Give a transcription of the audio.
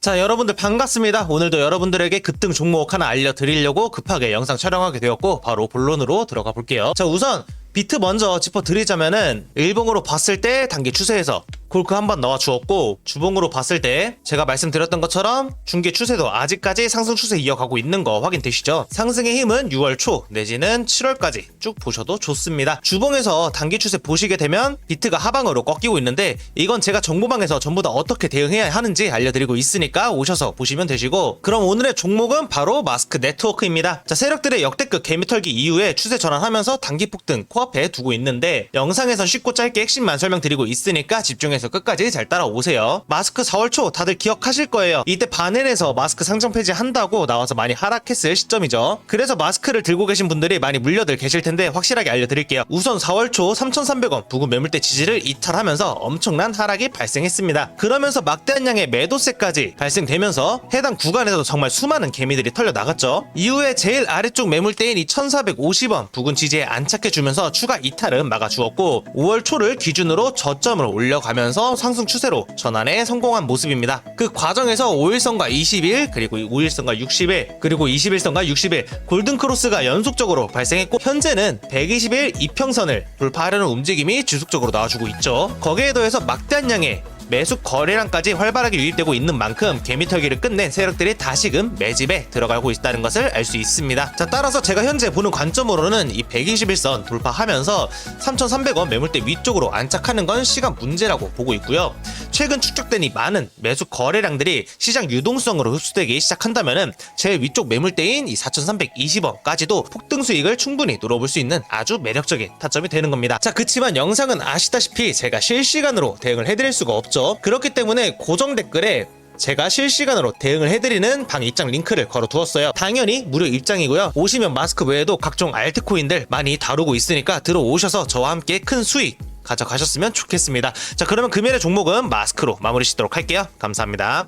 자 여러분들 반갑습니다. 오늘도 여러분들에게 급등 종목 하나 알려드리려고 급하게 영상 촬영하게 되었고 바로 본론으로 들어가 볼게요. 자 우선 비트 먼저 짚어드리자면은 일봉으로 봤을 때 단기 추세에서 골크 한 번 넣어 주었고 주봉으로 봤을 때 제가 말씀드렸던 것처럼 중기 추세도 아직까지 상승 추세 이어가고 있는 거 확인되시죠? 상승의 힘은 6월 초 내지는 7월까지 쭉 보셔도 좋습니다. 주봉에서 단기 추세 보시게 되면 비트가 하방으로 꺾이고 있는데 이건 제가 정보방에서 전부 다 어떻게 대응해야 하는지 알려드리고 있으니까 오셔서 보시면 되시고 그럼 오늘의 종목은 바로 마스크 네트워크입니다. 자 세력들의 역대급 개미털기 이후에 추세 전환하면서 단기 폭등 코앞에 두고 있는데 영상에서 쉽고 짧게 핵심만 설명드리고 있으니까 집중해서 끝까지 잘 따라오세요. 마스크 4월 초 다들 기억하실 거예요. 이때 바넬에서 마스크 상장 폐지 한다고 나와서 많이 하락했을 시점이죠. 그래서 마스크를 들고 계신 분들이 많이 물려들 계실 텐데 확실하게 알려드릴게요. 우선 4월 초 3,300원 부근 매물대 지지를 이탈하면서 엄청난 하락이 발생했습니다. 그러면서 막대한 양의 매도세까지 발생되면서 해당 구간에서도 정말 수많은 개미들이 털려 나갔죠. 이후에 제일 아래쪽 매물대인 이 1,450원 부근 지지에 안착해주면서 추가 이탈은 막아주었고 5월 초를 기준으로 저점을 올려가면서 상승 추세로 전환에 성공한 모습입니다. 그 과정에서 5일선과 20일 그리고 5일선과 60일 그리고 21선과 60일 골든크로스가 연속적으로 발생했고 현재는 120일 이평선을 돌파하려는 움직임이 지속적으로 나와주고 있죠. 거기에 더해서 막대한 양의 매수 거래량까지 활발하게 유입되고 있는 만큼 개미털기를 끝낸 세력들이 다시금 매집에 들어가고 있다는 것을 알 수 있습니다. 자, 따라서 제가 현재 보는 관점으로는 이 121선 돌파하면서 3,300원 매물대 위쪽으로 안착하는 건 시간 문제라고 보고 있고요. 최근 축적된 이 많은 매수 거래량들이 시장 유동성으로 흡수되기 시작한다면은 제일 위쪽 매물대인 이 4,320원까지도 폭등 수익을 충분히 누려볼 수 있는 아주 매력적인 타점이 되는 겁니다. 자, 그치만 영상은 아시다시피 제가 실시간으로 대응을 해드릴 수가 없죠. 그렇기 때문에 고정 댓글에 제가 실시간으로 대응을 해드리는 방 입장 링크를 걸어두었어요. 당연히 무료 입장이고요. 오시면 마스크 외에도 각종 알트코인들 많이 다루고 있으니까 들어오셔서 저와 함께 큰 수익 가져가셨으면 좋겠습니다. 자, 그러면 금일의 종목은 마스크로 마무리 짓도록 할게요. 감사합니다.